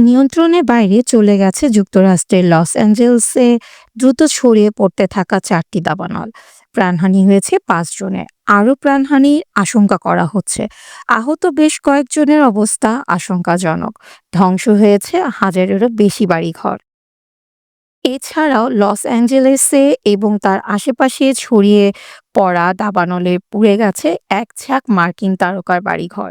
নিয়ন্ত্রণের বাইরে চলে গেছে যুক্তরাষ্ট্রের লস অ্যাঞ্জেলসে দ্রুত ছড়িয়ে পড়তে থাকা চারটি দাবানল। প্রাণহানি হয়েছে পাঁচ জনের। আরও প্রাণহানির আশঙ্কা করা হচ্ছে। আহত বেশ কয়েকজনের অবস্থা আশঙ্কাজনক। ধ্বংস হয়েছে হাজারেরও বেশি বাড়িঘর। এছাড়াও লস অ্যাঞ্জেলেসে এবং তার আশেপাশে ছড়িয়ে পড়া দাবানলে পুড়ে গেছে এক ঝাঁক মার্কিন তারকার বাড়িঘর।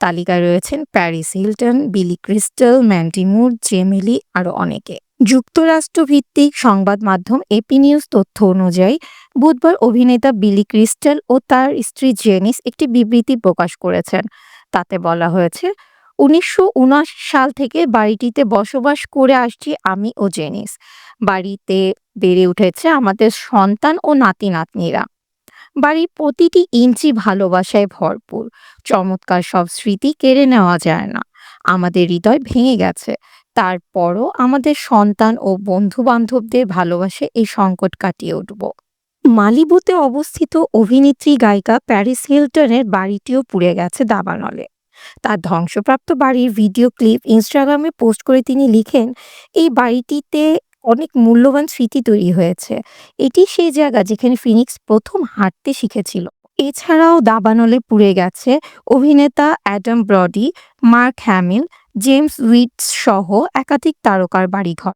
তালিকায় রয়েছেন Paris Hilton, Billy Crystal Mandy Moore Gemelli আরও অনেকে। যুক্তরাষ্ট্র ভিত্তিক সংবাদ মাধ্যম এপি নিউজ তথ্য অনুযায়ী, বুধবার অভিনেতা বিলি ক্রিস্টাল ও তার স্ত্রী জেনিস একটি বিবৃতি প্রকাশ করেছেন। তাতে বলা হয়েছে, উনিশশো সাল থেকে বাড়িটিতে বসবাস করে আসছি আমি ও জেনিস। বাড়িতে বেড়ে উঠেছে আমাদের সন্তান ও নাতি নাতনিরা বাড়ির প্রতিটি ইঞ্চি ভালোবাসায় ভরপুর। চমৎকার সব স্মৃতি কেড়ে নেওয়া যায় না। আমাদের হৃদয় ভেঙে গেছে। তারপরও আমাদের সন্তান ও বন্ধু বান্ধবদের ভালোবাসে এই সংকট কাটিয়ে উঠব। মালিবুতে অবস্থিত অভিনেত্রী গায়িকা প্যারিস হিলটনের বাড়িটিও পুড়ে গেছে দাবানলে। তার ধ্বংসপ্রাপ্ত বাড়ির ভিডিও ক্লিপ ইনস্টাগ্রামে পোস্ট করে তিনি লিখেন, এই বাড়িটিতে অনেক মূল্যবান স্মৃতি তৈরি হয়েছে। এটি সেই জায়গা যেখানে ফিনিক্স প্রথম হাঁটতে শিখেছিল। এছাড়াও দাবানলে পুড়ে গেছে অভিনেতা Adam Brody, Mark Hamill, James Woods সহ একাধিক তারকার বাড়িঘর।